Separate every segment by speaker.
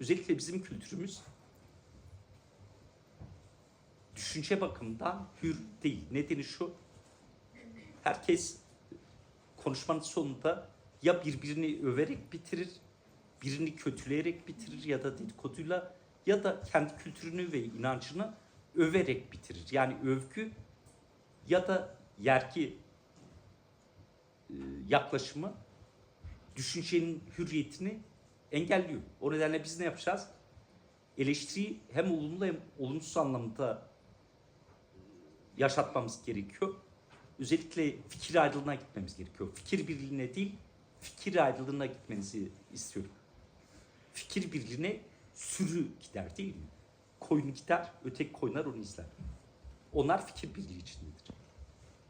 Speaker 1: özellikle bizim kültürümüz düşünce bakımından hür değil. Nedeni şu, herkes konuşmanın sonunda ya birbirini överek bitirir, birini kötüleyerek bitirir ya da dedikoduyla ya da kendi kültürünü ve inancını överek bitirir. Yani övgü ya da yergi e, yaklaşımı düşüncenin hürriyetini engelliyor. O nedenle biz ne yapacağız? Eleştiriyi hem olumlu hem olumsuz anlamda yaşatmamız gerekiyor. Özellikle fikir ayrılığına gitmemiz gerekiyor. Fikir birliğine değil, fikir ayrılığına gitmenizi istiyorum. Fikir birliğine sürü gider değil mi? Koyun gider, öteki koyunlar onu izler. Onlar fikir birliği içindedir.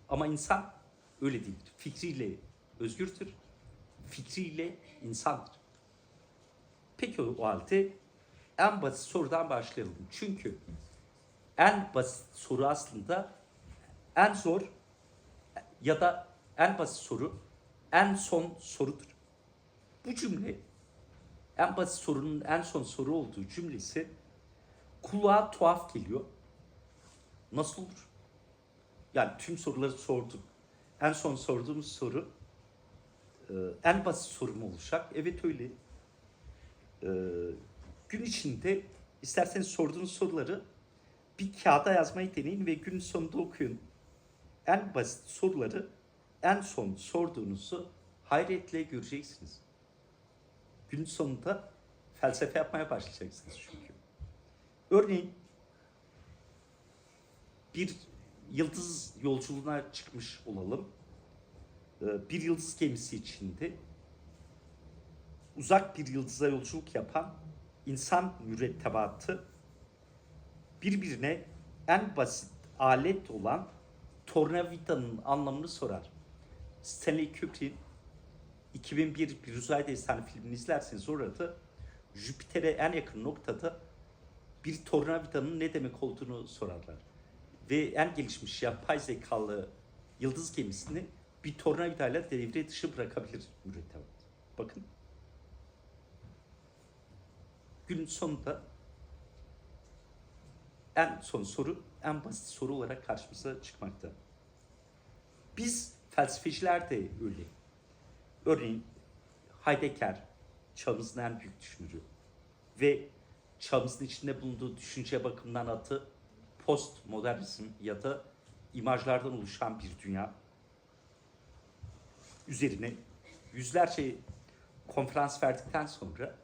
Speaker 1: Ama insan öyle değildir. Fikriyle özgürdür, fikriyle insandır. Peki o halde en basit sorudan başlayalım. Çünkü en basit soru aslında en zor ya da en basit soru en son sorudur. Bu cümle en basit sorunun en son soru olduğu cümlesi kulağa tuhaf geliyor. Nasıl olur? Yani tüm soruları sorduk. En son sorduğumuz soru e, en basit soru olacak? Evet öyle. E, gün içinde isterseniz sorduğunuz soruları bir kağıda yazmayı deneyin ve gün sonunda okuyun. En basit soruları en son sorduğunuzu hayretle göreceksiniz. Gün sonunda felsefe yapmaya başlayacaksınız çünkü. Örneğin bir yıldız yolculuğuna çıkmış olalım. Ee, Bir yıldız gemisi içinde uzak bir yıldıza yolculuk yapan insan mürettebatı birbirine en basit alet olan tornavidanın anlamını sorar. Stanley Kubrick'in 2001 Bir Uzay Destanı filmini izlerseniz orada Jüpiter'e en yakın noktada bir tornavidanın ne demek olduğunu sorarlar. Ve en gelişmiş yapay zekalı yıldız gemisini bir tornavidayla devre dışı bırakabilir mürettebat. Bakın. Günün sonunda en son soru, en basit soru olarak karşımıza çıkmakta. Biz felsefeciler de öyle. Örneğin Heidegger çağımızın en büyük düşünürü ve çağımızın içinde bulunduğu düşünce bakımından adı postmodernizm ya da imajlardan oluşan bir dünya üzerine yüzlerce konferans verdikten sonra